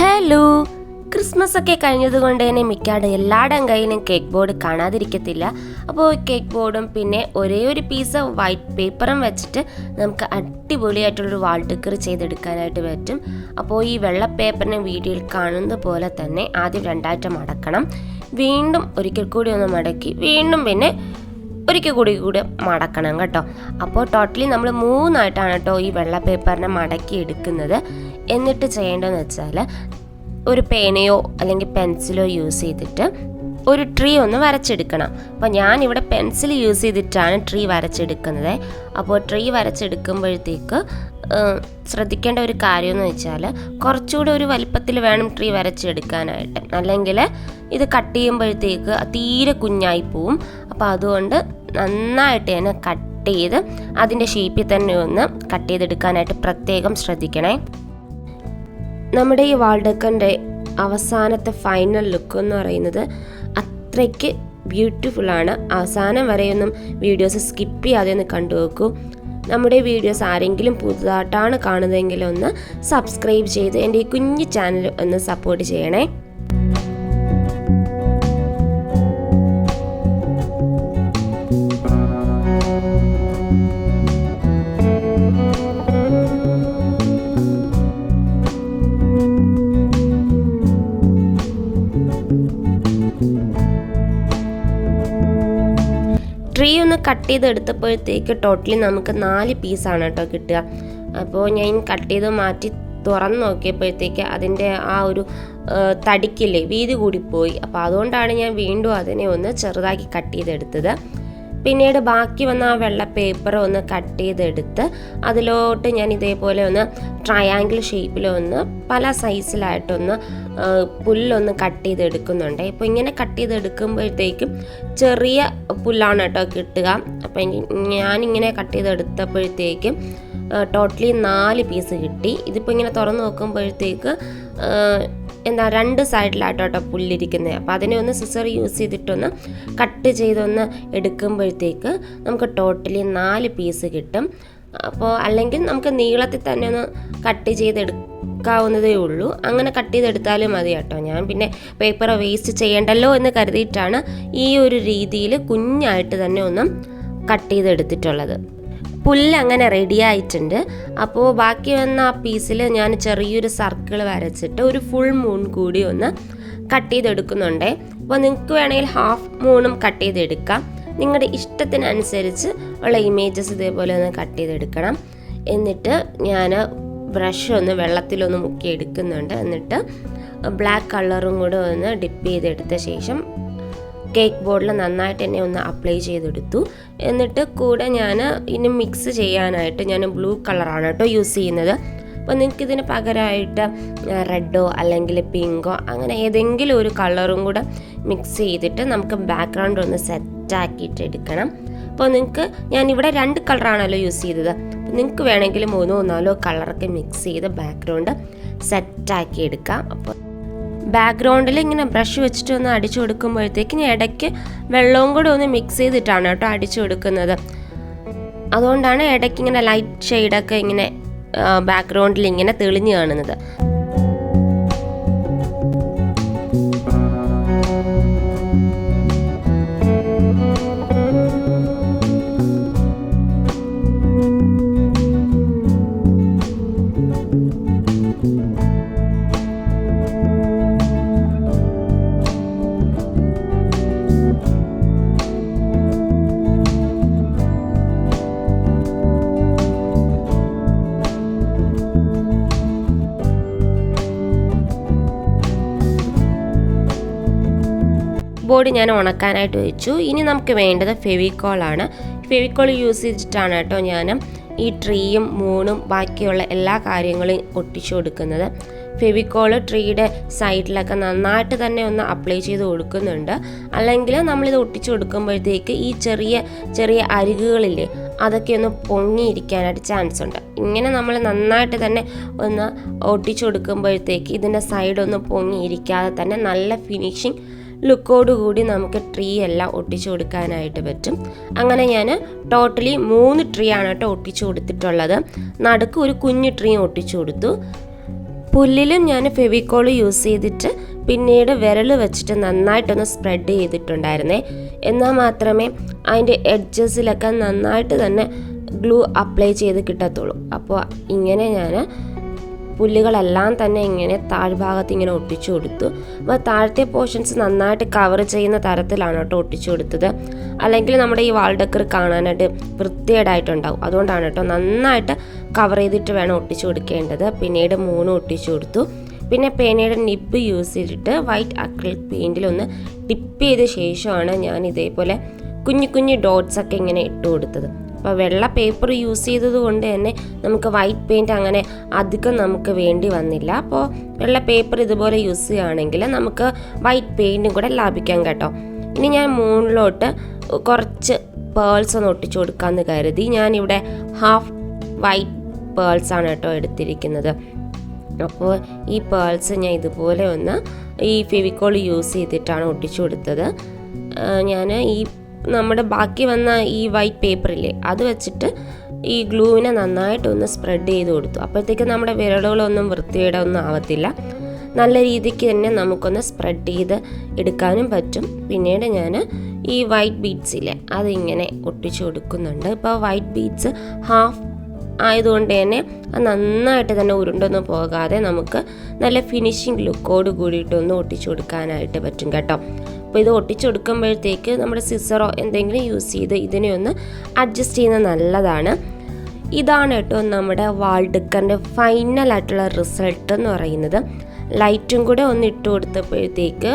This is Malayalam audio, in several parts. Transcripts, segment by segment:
ഹലോ ക്രിസ്മസ് ഒക്കെ കഴിഞ്ഞതുകൊണ്ട് തന്നെ മിക്കാട് എല്ലാവരുടെയും കയ്യിലും കേക്ക് ബോർഡ് കാണാതിരിക്കത്തില്ല. അപ്പോൾ കേക്ക് ബോർഡും പിന്നെ ഒരേ ഒരു പീസ് വൈറ്റ് പേപ്പറും വെച്ചിട്ട് നമുക്ക് അടിപൊളിയായിട്ടുള്ളൊരു വാൾ ടിക്കർ ചെയ്തെടുക്കാനായിട്ട് പറ്റും. അപ്പോൾ ഈ വെള്ള പേപ്പറിനെ വീഡിയോയിൽ കാണുന്ന പോലെ തന്നെ ആദ്യം രണ്ടായിട്ട് മടക്കണം വീണ്ടും ഒരിക്കൽ കൂടി ഒന്ന് മടക്കി വീണ്ടും പിന്നെ ഒരിക്കൽ കൂടി കൂടി മടക്കണം കേട്ടോ. അപ്പോൾ ടോട്ടലി നമ്മൾ മൂന്നായിട്ടാണ് കേട്ടോ ഈ വെള്ള പേപ്പറിനെ മടക്കി എടുക്കുന്നത് എന്നിട്ട് ചെയ്യേണ്ടതെന്ന് വെച്ചാൽ ഒരു പേനയോ അല്ലെങ്കിൽ പെൻസിലോ യൂസ് ചെയ്തിട്ട് ഒരു ട്രീ ഒന്ന് വരച്ചെടുക്കണം. അപ്പോൾ ഞാൻ ഇവിടെ പെൻസിൽ യൂസ് ചെയ്തിട്ടാണ് ട്രീ വരച്ചെടുക്കുന്നത്. അപ്പോൾ ട്രീ വരച്ചെടുക്കുമ്പോഴത്തേക്ക് ശ്രദ്ധിക്കേണ്ട ഒരു കാര്യമെന്ന് വെച്ചാൽ കുറച്ചുകൂടെ ഒരു വലിപ്പത്തിൽ വേണം ട്രീ വരച്ചെടുക്കാനായിട്ട്. അല്ലെങ്കിൽ ഇത് കട്ട് ചെയ്യുമ്പോഴത്തേക്ക് തീരെ കുഞ്ഞായി പോവും. അപ്പോൾ അതുകൊണ്ട് നന്നായിട്ട് തന്നെ കട്ട് ചെയ്ത് അതിന്റെ ഷേപ്പിൽ തന്നെ ഒന്ന് കട്ട് ചെയ്തെടുക്കാനായിട്ട് പ്രത്യേകം ശ്രദ്ധിക്കണേ. നമ്മുടെ ഈ വാൾഡക്കന്റെ അവസാനത്തെ ഫൈനൽ ലുക്ക് എന്ന് പറയുന്നത് അത്രയ്ക്ക് ബ്യൂട്ടിഫുൾ ആണ്. അവസാനം വരെയൊന്നും വീഡിയോസ് സ്കിപ്പ് ചെയ്യാതെ ഒന്ന് കണ്ടു നോക്കൂ. നമ്മുടെ വീഡിയോസ് ആരെങ്കിലും പുതുതായിട്ടാണ് കാണുന്നതെങ്കിൽ ഒന്ന് സബ്സ്ക്രൈബ് ചെയ്ത് എന്റെ ഈ കുഞ്ഞു ചാനൽ ഒന്ന് സപ്പോർട്ട് ചെയ്യണേ. ട്രീ ഒന്ന് കട്ട് ചെയ്ത് എടുത്തപ്പോഴത്തേക്ക് ടോട്ടലി നമുക്ക് നാല് പീസാണ് കേട്ടോ കിട്ടുക. അപ്പോൾ ഞാൻ കട്ട് ചെയ്ത് മാറ്റി തുറന്ന് നോക്കിയപ്പോഴത്തേക്ക് അതിന്റെ ആ ഒരു തടിക്കില്ലേ വീതി കൂടിപ്പോയി. അപ്പോൾ അതുകൊണ്ടാണ് ഞാൻ വീണ്ടും അതിനെ ഒന്ന് ചെറുതാക്കി കട്ട് ചെയ്തെടുത്തത്. പിന്നീട് ബാക്കി വന്ന ആ വെള്ള പേപ്പർ ഒന്ന് കട്ട് ചെയ്തെടുത്ത് അതിലോട്ട് ഞാൻ ഇതേപോലെ ഒന്ന് ട്രയാങ്കിൾ ഷേപ്പിലൊന്ന് പല സൈസിലായിട്ടൊന്ന് പുല്ലൊന്ന് കട്ട് ചെയ്തെടുക്കുന്നുണ്ട്. ഇപ്പോൾ ഇങ്ങനെ കട്ട് ചെയ്തെടുക്കുമ്പോഴത്തേക്കും ചെറിയ പുല്ലാണ് കേട്ടോ കിട്ടുക. അപ്പം ഞാനിങ്ങനെ കട്ട് ചെയ്തെടുത്തപ്പോഴത്തേക്കും ടോട്ടലി നാല് പീസ് കിട്ടി. ഇതിപ്പോൾ ഇങ്ങനെ തുറന്ന് നോക്കുമ്പോഴത്തേക്ക് എന്താ രണ്ട് സൈഡിലാട്ടോ കേട്ടോ പുല്ലിരിക്കുന്നത് അപ്പോൾ അതിനെ ഒന്ന് സിസർ യൂസ് ചെയ്തിട്ടൊന്ന് കട്ട് ചെയ്തൊന്ന് എടുക്കുമ്പോഴത്തേക്ക് നമുക്ക് ടോട്ടലി നാല് പീസ് കിട്ടും. അപ്പോൾ അല്ലെങ്കിൽ നമുക്ക് നീളത്തിൽ തന്നെ ഒന്ന് കട്ട് ചെയ്തെടുക്കാവുന്നതേ ഉള്ളൂ. അങ്ങനെ കട്ട് ചെയ്തെടുത്താലും മതി കേട്ടോ ഞാൻ. പിന്നെ പേപ്പർ വേസ്റ്റ് ചെയ്യണ്ടല്ലോ എന്ന് കരുതിയിട്ടാണ് ഈ ഒരു രീതിയിൽ കുഞ്ഞായിട്ട് തന്നെ ഒന്ന് കട്ട് ചെയ്തെടുത്തിട്ടുള്ളത്. പുല്ല് അങ്ങനെ റെഡി ആയിട്ടുണ്ട്. അപ്പോൾ ബാക്കി വന്ന ആ പീസിൽ ഞാൻ ചെറിയൊരു സർക്കിൾ വരച്ചിട്ട് ഒരു ഫുൾ മൂൺ കൂടി ഒന്ന് കട്ട് ചെയ്തെടുക്കുന്നുണ്ട്. അപ്പോൾ നിങ്ങൾക്ക് വേണമെങ്കിൽ ഹാഫ് മൂണും കട്ട് ചെയ്തെടുക്കാം. നിങ്ങളുടെ ഇഷ്ടത്തിനനുസരിച്ച് ഉള്ള ഇമേജസ് ഇതേപോലെ ഒന്ന് കട്ട് ചെയ്തെടുക്കണം. എന്നിട്ട് ഞാൻ ബ്രഷ് ഒന്ന് വെള്ളത്തിലൊന്ന് മുക്കി എടുക്കുന്നുണ്ട് എന്നിട്ട് ബ്ലാക്ക് കളറും കൂടെ ഒന്ന് ഡിപ്പ് ചെയ്തെടുത്ത ശേഷം കേക്ക് ബോർഡിൽ നന്നായിട്ട് തന്നെ ഒന്ന് അപ്ലൈ ചെയ്തെടുത്തു. എന്നിട്ട് കൂടെ ഞാൻ ഇനി മിക്സ് ചെയ്യാനായിട്ട് ഞാൻ ബ്ലൂ കളറാണ് കേട്ടോ യൂസ് ചെയ്യുന്നത്. അപ്പോൾ നിങ്ങൾക്ക് ഇതിന് പകരമായിട്ട് റെഡോ അല്ലെങ്കിൽ പിങ്കോ അങ്ങനെ ഏതെങ്കിലും ഒരു കളറും കൂടെ മിക്സ് ചെയ്തിട്ട് നമുക്ക് ബാക്ക്ഗ്രൗണ്ട് ഒന്ന് സെറ്റാക്കിയിട്ട് എടുക്കണം. അപ്പോൾ നിങ്ങൾക്ക് ഞാൻ ഇവിടെ രണ്ട് കളറാണല്ലോ യൂസ് ചെയ്തത്. നിങ്ങൾക്ക് വേണമെങ്കിൽ മൂന്നോ നാലോ കളറൊക്കെ മിക്സ് ചെയ്ത് ബാക്ക്ഗ്രൗണ്ട് സെറ്റാക്കി എടുക്കാം. അപ്പോൾ ബാക്ക്ഗ്രൗണ്ടിൽ ഇങ്ങനെ ബ്രഷ് വെച്ചിട്ട് ഒന്ന് അടിച്ചു കൊടുക്കുമ്പോഴത്തേക്കിന് ഇടയ്ക്ക് വെള്ളവും കൂടെ ഒന്ന് മിക്സ് ചെയ്തിട്ടാണ് കേട്ടോ അടിച്ചു കൊടുക്കുന്നത്. അതുകൊണ്ടാണ് ഇടയ്ക്ക് ഇങ്ങനെ ലൈറ്റ് ഷെയ്ഡൊക്കെ ഇങ്ങനെ ബാക്ക്ഗ്രൗണ്ടിൽ ഇങ്ങനെ തെളിഞ്ഞു കാണുന്നത്. ബോർഡ് ഞാൻ ഉണക്കാനായിട്ട് വെച്ചു. ഇനി നമുക്ക് വേണ്ടത് ഫെവിക്കോളാണ് ഫെവിക്കോൾ യൂസ് ചെയ്തിട്ടാണ് കേട്ടോ ഞാൻ ഈ ട്രീയും മൂണും ബാക്കിയുള്ള എല്ലാ കാര്യങ്ങളും ഒട്ടിച്ചു കൊടുക്കുന്നത്. ഫെവിക്കോൾ ട്രീയുടെ സൈഡിലൊക്കെ നന്നായിട്ട് തന്നെ ഒന്ന് അപ്ലൈ ചെയ്ത് കൊടുക്കുന്നുണ്ട്. അല്ലെങ്കിൽ നമ്മളിത് ഒട്ടിച്ചു കൊടുക്കുമ്പോഴത്തേക്ക് ഈ ചെറിയ ചെറിയ അരികുകളില്ലേ അതൊക്കെ ഒന്ന് പൊങ്ങിയിരിക്കാനായിട്ട് ചാൻസ് ഉണ്ട്. ഇങ്ങനെ നമ്മൾ നന്നായിട്ട് തന്നെ ഒന്ന് ഒട്ടിച്ചു കൊടുക്കുമ്പോഴത്തേക്ക് ഇതിന്റെ സൈഡ് ഒന്ന് പൊങ്ങിയിരിക്കാതെ തന്നെ നല്ല ഫിനിഷിങ് ലുക്കോടുകൂടി നമുക്ക് ട്രീ എല്ലാം ഒട്ടിച്ചു കൊടുക്കാനായിട്ട് പറ്റും. അങ്ങനെ ഞാൻ ടോട്ടലി മൂന്ന് ട്രീ ആണ് കേട്ടോ ഒട്ടിച്ചു കൊടുത്തിട്ടുള്ളത്. നടുക്ക് ഒരു കുഞ്ഞു ട്രീ ഒട്ടിച്ചു കൊടുത്തു. പുല്ലിലും ഞാൻ ഫെവിക്കോൾ യൂസ് ചെയ്തിട്ട് പിന്നീട് വിരൽ വെച്ചിട്ട് നന്നായിട്ടൊന്ന് സ്പ്രെഡ് ചെയ്തിട്ടുണ്ടായിരുന്നേ. എന്നാൽ മാത്രമേ അതിന്റെ എഡ്ജസിലൊക്കെ നന്നായിട്ട് തന്നെ ഗ്ലൂ അപ്ലൈ ചെയ്ത് കിട്ടത്തുള്ളൂ. അപ്പോൾ ഇങ്ങനെ ഞാൻ പുല്ലുകളെല്ലാം തന്നെ ഇങ്ങനെ താഴ്ഭാഗത്ത് ഇങ്ങനെ ഒട്ടിച്ചു കൊടുത്തു. അപ്പോൾ താഴത്തെ പോർഷൻസ് നന്നായിട്ട് കവർ ചെയ്യുന്ന തരത്തിലാണ് കേട്ടോ ഒട്ടിച്ചു കൊടുത്തത്. അല്ലെങ്കിൽ നമ്മുടെ ഈ വാൾഡക്കർ കാണാനായിട്ട് വൃത്തികേടായിട്ടുണ്ടാവും. അതുകൊണ്ടാണ് കേട്ടോ നന്നായിട്ട് കവർ ചെയ്തിട്ട് വേണം ഒട്ടിച്ചു കൊടുക്കേണ്ടത്. പിന്നീട് മൂന്ന് ഒട്ടിച്ചു കൊടുത്തു. പിന്നെ പേനയുടെ നിബ് യൂസ് ചെയ്തിട്ട് വൈറ്റ് അക്രിലിക് പെയിന്റിൽ ഒന്ന് ടിപ്പ് ചെയ്ത ശേഷമാണ് ഞാൻ ഇതേപോലെ കുഞ്ഞു കുഞ്ഞു ഡോട്ട്സ് ഒക്കെ ഇങ്ങനെ ഇട്ട് കൊടുത്തത്. അപ്പോൾ വെള്ള പേപ്പർ യൂസ് ചെയ്തത് കൊണ്ട് തന്നെ നമുക്ക് വൈറ്റ് പെയിന്റ് അങ്ങനെ അധികം നമുക്ക് വേണ്ടി വന്നില്ല. അപ്പോൾ വെള്ള പേപ്പർ ഇതുപോലെ യൂസ് ചെയ്യുകയാണെങ്കിൽ നമുക്ക് വൈറ്റ് പെയിന്റും കൂടെ ലാഭിക്കാം കേട്ടോ. ഇനി ഞാൻ മൂണിലോട്ട് കുറച്ച് പേൾസ് ഒന്ന് ഒട്ടിച്ചു കൊടുക്കാമെന്ന് കരുതി. ഞാനിവിടെ ഹാഫ് വൈറ്റ് പേൾസ് ആണ് കേട്ടോ എടുത്തിരിക്കുന്നത്. അപ്പോൾ ഈ പേൾസ് ഞാൻ ഇതുപോലെ ഒന്ന് ഈ ഫെവിക്കോൾ യൂസ് ചെയ്തിട്ടാണ് ഒട്ടിച്ചു കൊടുത്തത്. ഞാൻ ഈ നമ്മുടെ ബാക്കി വന്ന ഈ വൈറ്റ് പേപ്പറില്ലേ അത് വെച്ചിട്ട് ഈ ഗ്ലൂവിനെ നന്നായിട്ടൊന്ന് സ്പ്രെഡ് ചെയ്ത് കൊടുത്തു. അപ്പോഴത്തേക്ക് നമ്മുടെ വിരലുകളൊന്നും വൃത്തിയിടൊന്നും ആവത്തില്ല. നല്ല രീതിക്ക് തന്നെ നമുക്കൊന്ന് സ്പ്രെഡ് ചെയ്ത് എടുക്കാനും പറ്റും. പിന്നീട് ഞാൻ ഈ വൈറ്റ് ബീഡ്സില്ലേ അതിങ്ങനെ ഒട്ടിച്ചു കൊടുക്കുന്നുണ്ട്. ഇപ്പോൾ വൈറ്റ് ബീഡ്സ് ഹാഫ് ആയതുകൊണ്ട് തന്നെ അത് നന്നായിട്ട് തന്നെ ഉരുണ്ടൊന്നും പോകാതെ നമുക്ക് നല്ല ഫിനിഷിങ് ലുക്കോട് കൂടിയിട്ടൊന്ന് ഒട്ടിച്ചു കൊടുക്കാനായിട്ട് പറ്റും കേട്ടോ. അപ്പോൾ ഇത് ഒട്ടിച്ചു കൊടുക്കുമ്പോഴത്തേക്ക് നമ്മുടെ സിസറോ എന്തെങ്കിലും യൂസ് ചെയ്ത് ഇതിനെ ഒന്ന് അഡ്ജസ്റ്റ് ചെയ്യുന്നത് നല്ലതാണ്. ഇതാണ് കേട്ടോ നമ്മുടെ ഫൈനൽ ആയിട്ടുള്ള റിസൾട്ട് എന്ന് പറയുന്നത്. ലൈറ്റും കൂടെ ഒന്ന് ഇട്ട് കൊടുത്തപ്പോഴത്തേക്ക്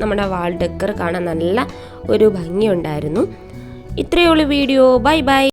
നമ്മുടെ വാൾഡക്കർ കാണാൻ നല്ല ഒരു ഭംഗിയുണ്ടായിരുന്നു. ഇത്രയേ ഉള്ളൂ വീഡിയോ ബൈ ബൈ